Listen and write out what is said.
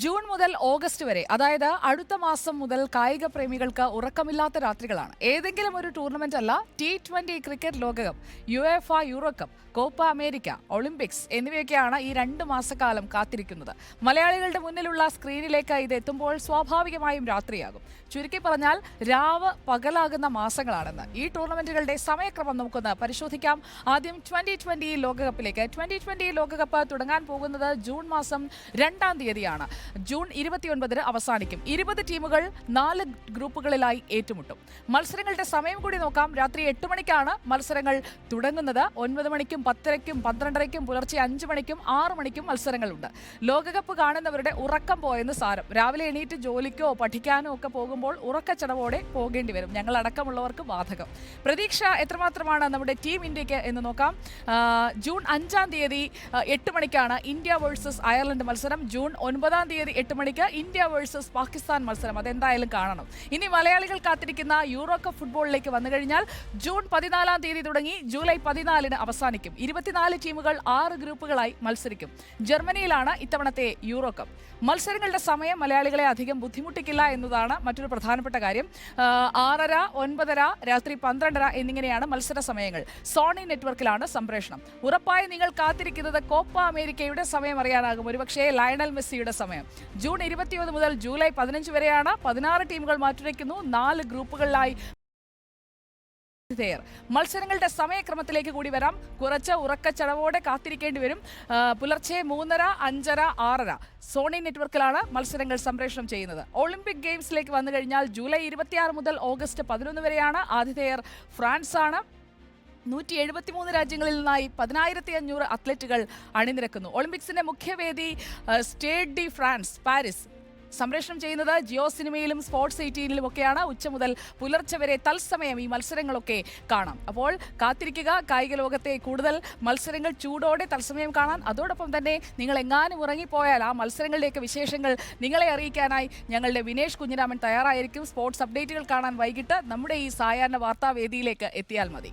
June മുതൽ August വരെ അതായത് അടുത്ത മാസം മുതൽ കായിക പ്രേമികൾക്ക് ഉറക്കമില്ലാത്ത രാത്രികളാണ്. ഏതെങ്കിലും ഒരു ടൂർണമെന്റ് അല്ല ടി ട്വന്റി ക്രിക്കറ്റ് ലോകകപ്പ് UEFA Euro cup Copa America Olympics എന്നിവയൊക്കെയാണ് ഈ രണ്ട് മാസക്കാലം കാത്തിരിക്കുന്നത്. മലയാളികളുടെ മുന്നിലുള്ള സ്ക്രീനിലേക്ക് ഇത് എത്തുമ്പോൾ സ്വാഭാവികമായും രാത്രിയാകും. ചുരുക്കി പറഞ്ഞാൽ രാവ് പകലാകുന്ന മാസങ്ങളാണെന്ന്. ഈ ടൂർണമെന്റുകളുടെ സമയക്രമം നമുക്കൊന്ന് പരിശോധിക്കാം. ആദ്യം ട്വന്റി ട്വന്റി ലോകകപ്പിലേക്ക്. ട്വന്റി ട്വന്റി ലോകകപ്പ് തുടങ്ങാൻ പോകുന്നത് ജൂൺ മാസം രണ്ടാം തീയതിയാണ്. ജൂൺ ഇരുപത്തിയൊൻപതിന് അവസാനിക്കും. ഇരുപത് ടീമുകൾ നാല് ഗ്രൂപ്പുകളിലായി ഏറ്റുമുട്ടും. മത്സരങ്ങളുടെ സമയം കൂടി നോക്കാം. രാത്രി എട്ട് മണിക്കാണ് മത്സരങ്ങൾ തുടങ്ങുന്നത്. ഒൻപത് മണിക്കും പത്തരയ്ക്കും പന്ത്രണ്ടരയ്ക്കും പുലർച്ചെ അഞ്ച് മണിക്കും ആറ് മണിക്കും മത്സരങ്ങളുണ്ട്. ലോകകപ്പ് കാണുന്നവരുടെ ഉറക്കം പോയെന്ന് സാരം. രാവിലെ എണീറ്റ് ജോലിക്കോ പഠിക്കാനോ ഒക്കെ പോകുമ്പോൾ ഉറക്കച്ചടവോടെ പോകേണ്ടി വരും. ഞങ്ങൾ അടക്കമുള്ളവർക്ക് ബാധകം. പ്രതീക്ഷ എത്രമാത്രമാണ് നമ്മുടെ ടീം ഇന്ത്യയ്ക്ക് എന്ന് നോക്കാം. ജൂൺ അഞ്ചാം തീയതി എട്ട് മണിക്കാണ് ഇന്ത്യ വേഴ്സസ് അയർലൻഡ് മത്സരം. ജൂൺ ഒൻപതാം തീയതി എട്ട് മണിക്ക് ഇന്ത്യ വേഴ്സസ് പാകിസ്ഥാൻ മത്സരം. അതെന്തായാലും കാണണം. ഇനി മലയാളികൾ കാത്തിരിക്കുന്ന യൂറോ കപ്പ് ഫുട്ബോളിലേക്ക് വന്നു കഴിഞ്ഞാൽ ജൂൺ പതിനാലാം തീയതി തുടങ്ങി ജൂലൈ പതിനാലിന് അവസാനിക്കും. ഇരുപത്തിനാല് ടീമുകൾ ആറ് ഗ്രൂപ്പുകളായി മത്സരിക്കും. ജർമ്മനിയിലാണ് ഇത്തവണത്തെ യൂറോ കപ്പ് മത്സരങ്ങളുടെ സമയം മലയാളികളെ അധികം ബുദ്ധിമുട്ടിക്കില്ല എന്നതാണ് മറ്റൊരു പ്രധാനപ്പെട്ട കാര്യം. ആറര ഒൻപതര രാത്രി പന്ത്രണ്ടര എന്നിങ്ങനെയാണ് മത്സര സമയങ്ങൾ. സോണി നെറ്റ്വർക്കിലാണ് സംപ്രേഷണം. ഉറപ്പായി നിങ്ങൾ കാത്തിരിക്കുന്നത് കോപ്പ അമേരിക്കയുടെ സമയം അറിയാനാകും. ഒരുപക്ഷേ ലയണൽ മെസ്സിയുടെ സമയം. ജൂൺ ഇരുപത്തിയൊന്ന് മുതൽ ജൂലൈ പതിനഞ്ച് വരെയാണ് പതിനാറ് ടീമുകൾ മാറ്റുരയ്ക്കുന്നു. നാല് ഗ്രൂപ്പുകളിലായി മത്സരങ്ങളുടെ സമയക്രമത്തിലേക്ക് കൂടി വരാം. കുറച്ച് ഉറക്കച്ചടവോടെ കാത്തിരിക്കേണ്ടി വരും. പുലർച്ചെ മൂന്നര അഞ്ചര ആറര സോണി നെറ്റ്വർക്കിലാണ് മത്സരങ്ങൾ സംപ്രേഷണം ചെയ്യുന്നത്. ഒളിമ്പിക് ഗെയിംസിലേക്ക് വന്നു കഴിഞ്ഞാൽ ജൂലൈ ഇരുപത്തിയാറ് മുതൽ ഓഗസ്റ്റ് പതിനൊന്ന് വരെയാണ് ആതിഥേയർ ഫ്രാൻസാണ്. നൂറ്റി എഴുപത്തിമൂന്ന് രാജ്യങ്ങളിൽ നിന്നായി പതിനായിരത്തി അഞ്ഞൂറ് അത്ലറ്റുകൾ അണിനിരക്കുന്നു. ഒളിമ്പിക്സിന്റെ മുഖ്യവേദി സ്റ്റേറ്റ് ഡി ഫ്രാൻസ് പാരീസ്. സംപ്രേഷണം ചെയ്യുന്നത് ജിയോ സിനിമയിലും സ്പോർട്സ് എയ്റ്റീനിലും ഒക്കെയാണ്. ഉച്ച മുതൽ പുലർച്ചെ വരെ തത്സമയം ഈ മത്സരങ്ങളൊക്കെ കാണാം. അപ്പോൾ കാത്തിരിക്കുക കായിക ലോകത്തെ കൂടുതൽ മത്സരങ്ങൾ ചൂടോടെ തത്സമയം കാണാൻ. അതോടൊപ്പം തന്നെ നിങ്ങൾ എങ്ങാനും ഉറങ്ങിപ്പോയാൽ ആ മത്സരങ്ങളുടെയൊക്കെ വിശേഷങ്ങൾ നിങ്ങളെ അറിയിക്കാനായി ഞങ്ങളുടെ വിനേഷ് കുഞ്ഞിരാമൻ തയ്യാറായിരിക്കും. സ്പോർട്സ് അപ്ഡേറ്റുകൾ കാണാൻ വൈകിട്ട് നമ്മുടെ ഈ സായാഹ്ന വാർത്താവേദിയിലേക്ക് എത്തിയാൽ മതി.